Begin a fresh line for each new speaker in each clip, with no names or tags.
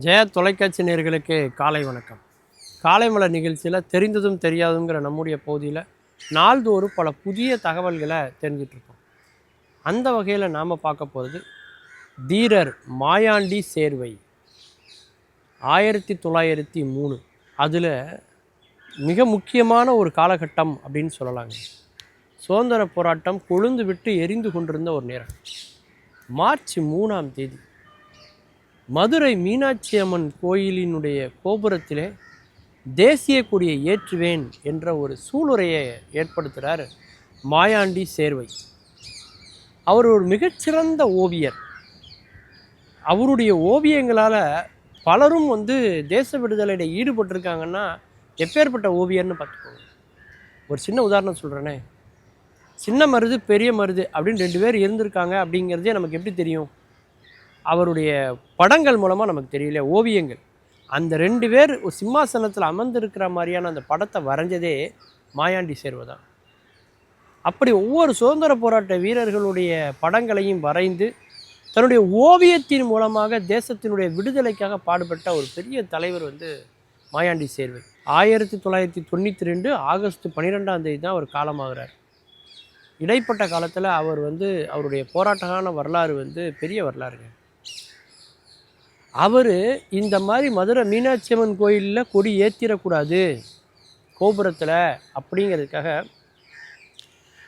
ஜெயா தொலைக்காட்சி நேர்களுக்கு காலை வணக்கம். காலை மலர் நிகழ்ச்சியில் தெரிந்ததும் தெரியாதுங்கிற நம்முடைய பகுதியில் நாள்தோறும் பல புதிய தகவல்களை தெரிஞ்சிட்ருக்கோம் அந்த வகையில் நாம் பார்க்க போகிறது தீரர் மாயாண்டி சேர்வை. ஆயிரத்தி தொள்ளாயிரத்தி மூணு. அதில் மிக முக்கியமான ஒரு காலகட்டம் அப்படின்னு சொல்லலாங்க. சுதந்திர போராட்டம் கொழுந்து விட்டு எரிந்து கொண்டிருந்த ஒரு நேரம். மார்ச் மூணாம் தேதி. மதுரை மீனாட்சி அம்மன் கோயிலினுடைய கோபுரத்திலே தேசிய கொடியை ஏற்றுவேன் என்ற ஒரு சூளுரையை ஏற்படுத்துகிறார் மாயாண்டி சேர்வை. அவர் ஒரு மிகச்சிறந்த ஓவியர். அவருடைய ஓவியங்களால் பலரும் வந்து தேச விடுதலையில் ஈடுபட்டிருக்காங்கன்னா எப்பேற்பட்ட ஓவியர்னு பார்த்துக்கோங்க. ஒரு சின்ன உதாரணம் சொல்கிறேனே சின்ன மருது பெரிய மருது அப்படின்னு ரெண்டு பேர் இருந்திருக்காங்க அப்படிங்கிறதே நமக்கு எப்படி தெரியும்? அவருடைய படங்கள் மூலமாக நமக்கு தெரியல ஓவியங்கள். அந்த ரெண்டு பேர் ஒரு சிம்மாசனத்தில் அமர்ந்திருக்கிற மாதிரியான அந்த படத்தை வரைஞ்சதே மாயாண்டி சேர்வதான் அப்படி ஒவ்வொரு சுதந்திர போராட்ட வீரர்களுடைய படங்களையும் வரைந்து தன்னுடைய ஓவியத்தின் மூலமாக தேசத்தினுடைய விடுதலைக்காக பாடுபட்ட ஒரு பெரிய தலைவர் வந்து மாயாண்டி சேர்வை. ஆயிரத்தி தொள்ளாயிரத்தி தொண்ணூற்றி ரெண்டு ஆகஸ்ட் பன்னிரெண்டாம் தேதி தான் அவர் காலமாகிறார். இடைப்பட்ட காலத்தில் அவர் வந்து அவருடைய போராட்டமான வரலாறு வந்து பெரிய வரலாறுங்க. அவர் இந்த மாதிரி மதுரை மீனாட்சி அம்மன் கோயிலில் கொடி ஏற்றிடக்கூடாது கோபுரத்தில் அப்படிங்கிறதுக்காக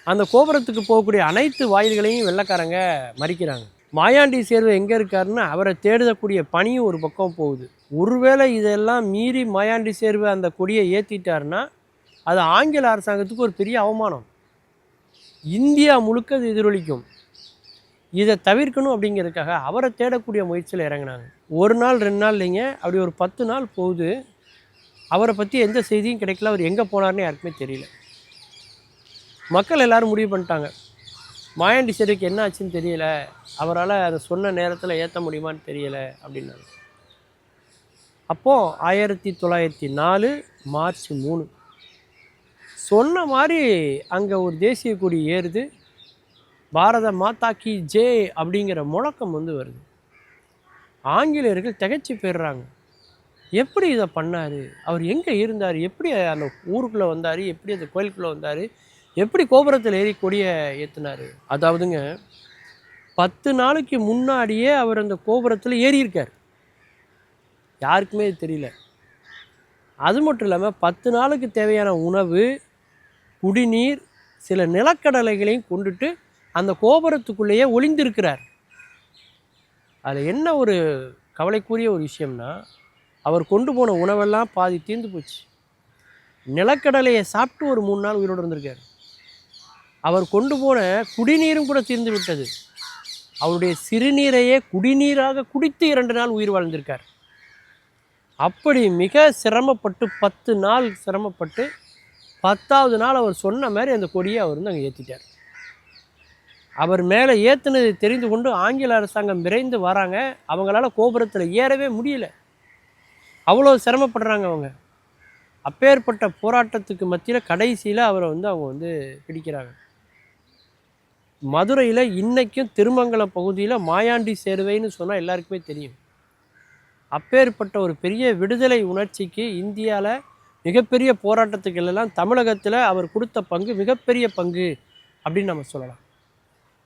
அந்த கோபுரத்துக்கு போகக்கூடிய அனைத்து வாயில்களையும் வெள்ளைக்காரங்க மறிக்கிறாங்க. மாயாண்டி சேர்வை எங்கே இருக்காருன்னா அவரை தேடுதக்கூடிய பணியும் ஒரு பக்கம் போகுது. ஒருவேளை இதெல்லாம் மீறி மாயாண்டி சேர்வை அந்த கொடியை ஏற்றிட்டாருன்னா அது ஆங்கில அரசாங்கத்துக்கு ஒரு பெரிய அவமானம். இந்தியா முழுக்க அது எதிரொலிக்கும். இதை தவிர்க்கணும் அப்படிங்கிறதுக்காக அவரை தேடக்கூடிய முயற்சியில் இறங்கினாங்க. ஒரு நாள் ரெண்டு நாள் இல்லைங்க. அப்படி ஒரு பத்து நாள் போகுது. அவரை பற்றி எந்த செய்தியும் கிடைக்கல. அவர் எங்கே போனார்னு யாருக்குமே தெரியல. மக்கள் எல்லோரும் முடிவு பண்ணிட்டாங்க. மாயாண்டி செடிக்கு என்ன ஆச்சுன்னு தெரியல. அவரால் அதை சொன்ன நேரத்தில் ஏற்ற முடியுமான்னு தெரியலை அப்படின்னாங்க. அப்போது ஆயிரத்தி தொள்ளாயிரத்தி நாலு மார்ச் மூணு. சொன்ன மாதிரி அங்கே ஒரு தேசிய கொடி ஏறுது. பாரத மாதா கி ஜே அப்படிங்கிற முழக்கம் வந்து வருது. ஆங்கிலேயர்கள் திகச்சு போயிடுறாங்க. எப்படி இதை பண்ணார்? அவர் எங்கே இருந்தார்? எப்படி அந்த ஊருக்குள்ளே வந்தார்? எப்படி அந்த கோயிலுக்குள்ளே வந்தார்? எப்படி கோபுரத்தில் ஏறி கொடியை ஏற்றினார் அதாவதுங்க பத்து நாளைக்கு முன்னாடியே அவர் அந்த கோபுரத்தில் ஏறியிருக்கார். யாருக்குமே தெரியல. அது மட்டும் இல்லாமல் பத்து நாளுக்கு தேவையான உணவு குடிநீர் சில நிலக்கடலைகளையும் கொண்டுட்டு அந்த கோபுரத்துக்குள்ளேயே ஒளிந்திருக்கிறார். அதில் என்ன ஒரு கவலைக்குரிய ஒரு விஷயம்னா அவர் கொண்டு போன உணவெல்லாம் பாதி தீர்ந்து போச்சு. நிலக்கடலையை சாப்பிட்டு ஒரு மூணு நாள் உயிரோடு இருந்திருக்கார். அவர் கொண்டு போன குடிநீரும் கூட தீர்ந்து விட்டது. அவருடைய சிறுநீரையே குடிநீராக குடித்து இரண்டு நாள் உயிர் வாழ்ந்திருக்கார். அப்படி மிக சிரமப்பட்டு பத்து நாள் சிரமப்பட்டு பத்தாவது நாள் அவர் சொன்ன மாதிரி அந்த கொடியை அவர் வந்து அங்கே ஏற்றிட்டார் அவர் மேலே ஏற்றுனது தெரிந்து கொண்டு ஆங்கில அரசாங்கம் விரைந்து வராங்க. அவங்களால கோபுரத்தில் ஏறவே முடியல. அவ்வளோ சிரமப்படுறாங்க அவங்க. அப்பேற்பட்ட போராட்டத்துக்கு மத்தியில் கடைசியில் அவரை வந்து அவங்க வந்து பிடிக்கிறாங்க. மதுரையில் இன்றைக்கும் திருமங்கலம் பகுதியில் மாயாண்டி சேருவைன்னு சொன்னால் எல்லாருக்குமே தெரியும். அப்பேற்பட்ட ஒரு பெரிய விடுதலை உணர்ச்சிக்கு இந்தியாவில் மிகப்பெரிய போராட்டத்துக்களெல்லாம் தமிழகத்தில் அவர் கொடுத்த பங்கு மிகப்பெரிய பங்கு அப்படின்னு நம்ம சொல்லலாம்.